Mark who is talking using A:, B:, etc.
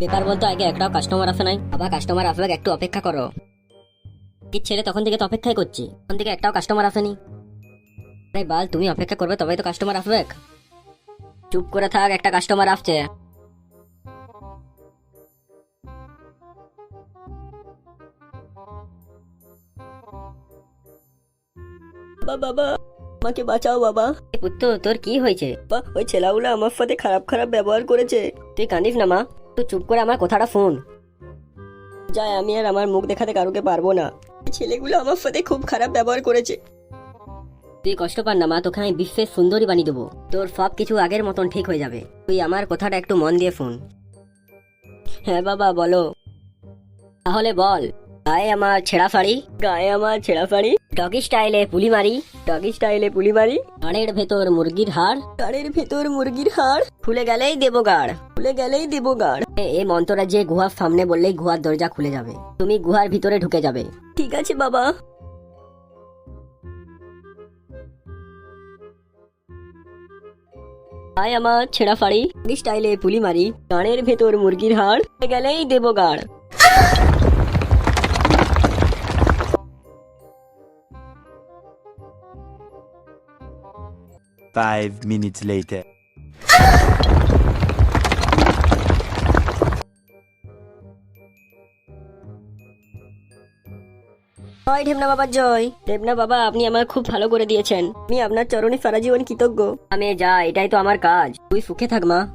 A: ব্যাপার বলতো আগে একটাও কাস্টমার আসে নাই আবার কাস্টমার আসবে একটু অপেক্ষা করো। কি ছেলে তখন থেকে তো অপেক্ষাই করছি তখন থেকে একটাও কাস্টমার আসেনি। আরে বাল তুমি অপেক্ষা করবে তবেই তো কাস্টমার আসবে। চুপ করে থাক একটা কাস্টমার আসছে।
B: বাবা বাবা আমাকে বাঁচাও বাবা।
A: পুত্র তোর কি হয়েছে?
B: বা ওই ছেলেগুলো আমার সাথে খারাপ খারাপ ব্যবহার করেছে।
A: তুই কাঁদিস না মা। তুই চুপ করে আমার কথাটা শুন।
B: যাই আমি আর আমার মুখ দেখাতে কারোকে পারব না। ছেলেগুলো আমার সাথে খুব খারাপ ব্যবহার করেছে।
A: তুই কষ্ট পার না, মা, তোকে আমি বিশ্বের সুন্দরী বানিয়ে দেবো। তোর সব কিছু আগের মতন ঠিক হয়ে যাবে। তুই আমার কথাটা একটু মন দিয়ে শুন।
B: হ্যাঁ বাবা, বলো।
A: তাহলে বল, গায়ে আমার ছেঁড়া শাড়ি?
B: গায়ে আমার ছেঁড়া শাড়ি?
A: ডগি স্টাইলে পুলি মারি?
B: ডগি স্টাইলে পুলি মারি?
A: গাড়ের ভেতর মুরগির হাড়?
B: গাড়ির ভেতর মুরগির হাড়?
A: খুলে গেলেই দেবো গাড়।
B: খুলে গেলেই দেবো গাড়।
A: এ- এই মন্ত্রটা যে গুহার সামনে বললেই গুহার দরজা খুলে যাবে। তুমি গুহার ভিতরে ঢুকে যাবে।
B: ঠিক আছে বাবা। গায়ে আমার ছেঁড়া ডগি স্টাইলে পুলি মারি গাড়ের ভেতর মুরগির হাড় খুলে গেলেই দেবো গাড়।
C: Five minutes later.
B: জয় ঢেবনা বাবা জয়। ঢেবনা বাবা, আপনি আমার খুব ভালো করে দিয়েছেন। আমি আপনার চরণে সারা জীবন কৃতজ্ঞ।
A: আমি যা, এটাই তো আমার কাজ। তুই সুখে থাক, মা।